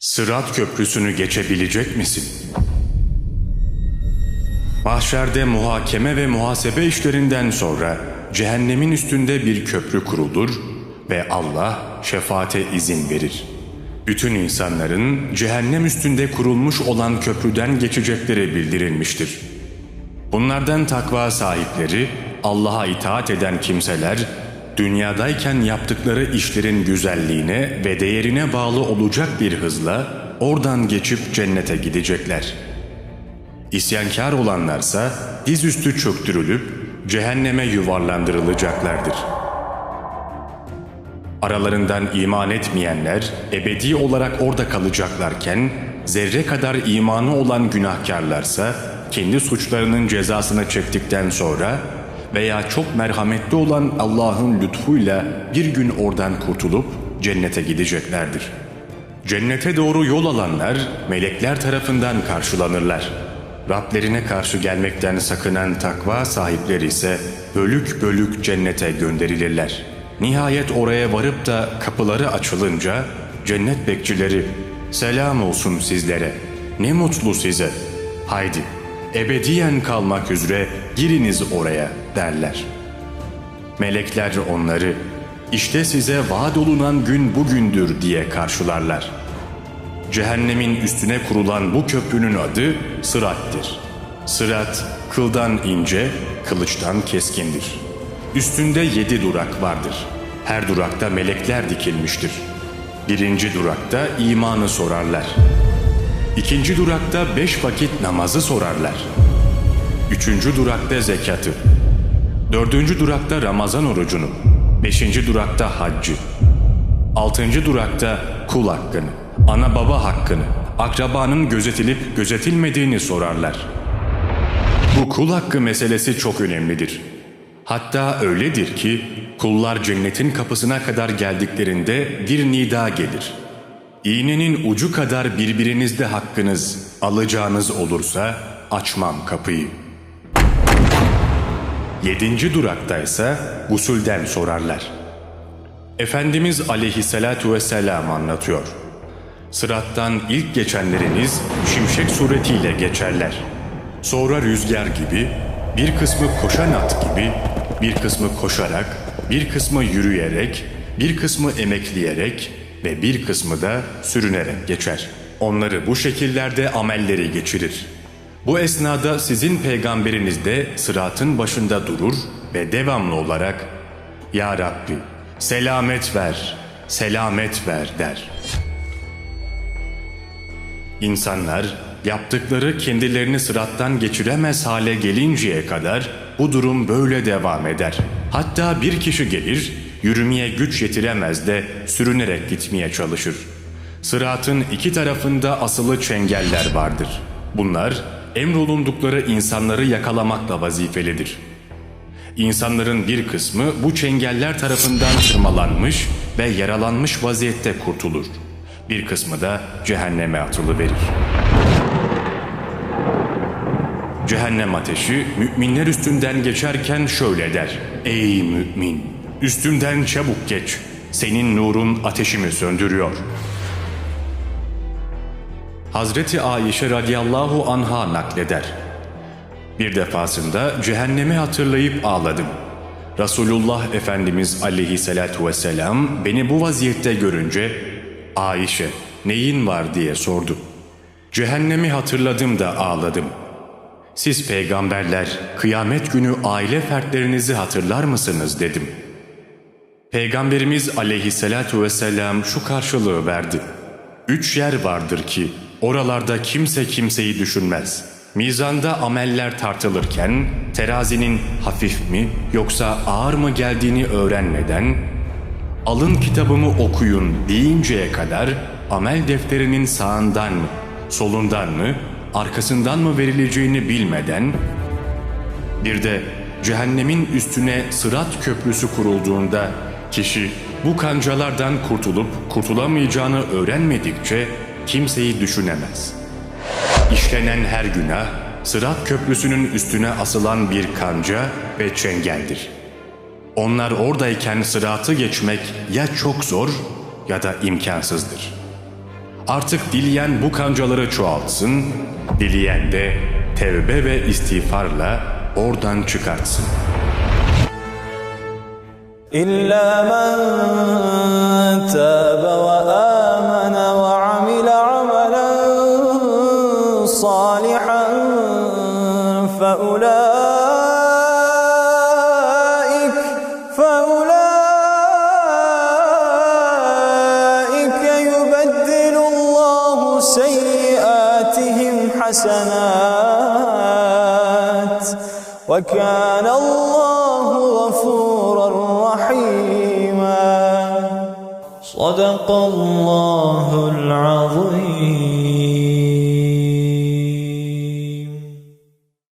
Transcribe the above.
Sırat köprüsünü geçebilecek misin? Mahşerde muhakeme ve muhasebe işlerinden sonra cehennemin üstünde bir köprü kurulur ve Allah şefaate izin verir. Bütün insanların cehennem üstünde kurulmuş olan köprüden geçecekleri bildirilmiştir. Bunlardan takva sahipleri, Allah'a itaat eden kimseler, dünyadayken yaptıkları işlerin güzelliğine ve değerine bağlı olacak bir hızla oradan geçip cennete gidecekler. İsyankar olanlarsa dizüstü çöktürülüp cehenneme yuvarlandırılacaklardır. Aralarından iman etmeyenler ebedi olarak orada kalacaklarken zerre kadar imanı olan günahkarlarsa kendi suçlarının cezasını çektikten sonra veya çok merhametli olan Allah'ın lütfuyla bir gün oradan kurtulup cennete gideceklerdir. Cennete doğru yol alanlar melekler tarafından karşılanırlar. Rablerine karşı gelmekten sakınan takva sahipleri ise bölük bölük cennete gönderilirler. Nihayet oraya varıp da kapıları açılınca cennet bekçileri selam olsun sizlere ne mutlu size haydi ebediyen kalmak üzere giriniz oraya derler. Melekler onları işte size vaat olunan gün bugündür diye karşılarlar. Cehennemin üstüne kurulan bu köprünün adı Sırat'tır. Sırat kıldan ince, kılıçtan keskindir. Üstünde yedi durak vardır. Her durakta melekler dikilmiştir. Birinci durakta imanı sorarlar. İkinci durakta beş vakit namazı sorarlar. Üçüncü durakta zekatı. Dördüncü durakta Ramazan orucunu. Beşinci durakta haccı. Altıncı durakta kul hakkını, ana baba hakkını, akrabanın gözetilip gözetilmediğini sorarlar. Bu kul hakkı meselesi çok önemlidir. Hatta öyledir ki kullar cennetin kapısına kadar geldiklerinde bir nida gelir. İğnenin ucu kadar birbirinizde hakkınız, alacağınız olursa açmam kapıyı. Yedinci durakta ise gusülden sorarlar. Efendimiz aleyhissalatu vesselam anlatıyor. Sırattan ilk geçenleriniz şimşek suretiyle geçerler. Sonra rüzgar gibi, bir kısmı koşan at gibi, bir kısmı koşarak, bir kısmı yürüyerek, bir kısmı emekleyerek ve bir kısmı da sürünerek geçer. Onları bu şekillerde amelleri geçirir. Bu esnada sizin peygamberiniz de sıratın başında durur ve devamlı olarak Ya Rabbi selamet ver, selamet ver der. İnsanlar yaptıkları kendilerini sırattan geçiremez hale gelinceye kadar bu durum böyle devam eder. Hatta bir kişi gelir, yürümeye güç yetiremez de sürünerek gitmeye çalışır. Sıratın iki tarafında asılı çengeller vardır. Bunlar emrolundukları insanları yakalamakla vazifelidir. İnsanların bir kısmı bu çengeller tarafından tırmalanmış ve yaralanmış vaziyette kurtulur. Bir kısmı da cehenneme atılı verir. Cehennem ateşi müminler üstünden geçerken şöyle der. Ey mümin! Üstümden çabuk geç. Senin nurun ateşimi söndürüyor. Hazreti Ayşe radıyallahu anha nakleder. Bir defasında cehennemi hatırlayıp ağladım. Resulullah Efendimiz aleyhissalatu vesselam beni bu vaziyette görünce Ayşe neyin var diye sordu. Cehennemi hatırladım da ağladım. Siz peygamberler kıyamet günü aile fertlerinizi hatırlar mısınız dedim. Peygamberimiz aleyhissalatu vesselam şu karşılığı verdi. Üç yer vardır ki oralarda kimse kimseyi düşünmez. Mizanda ameller tartılırken terazinin hafif mi yoksa ağır mı geldiğini öğrenmeden alın kitabımı okuyun deyinceye kadar amel defterinin sağından mı, solundan mı, arkasından mı verileceğini bilmeden bir de cehennemin üstüne sırat köprüsü kurulduğunda kişi bu kancalardan kurtulup kurtulamayacağını öğrenmedikçe kimseyi düşünemez. İşlenen her günah, Sırat Köprüsü'nün üstüne asılan bir kanca ve çengeldir. Onlar oradayken sıratı geçmek ya çok zor ya da imkansızdır. Artık dileyen bu kancaları çoğaltsın, dileyen de tevbe ve istiğfarla oradan çıkartsın. İlla men tâbe ve صالحا فأولئك فأولئك يبدل الله سيئاتهم حسنات. وكان الله غفورا رحيما. صدق الله العظيم.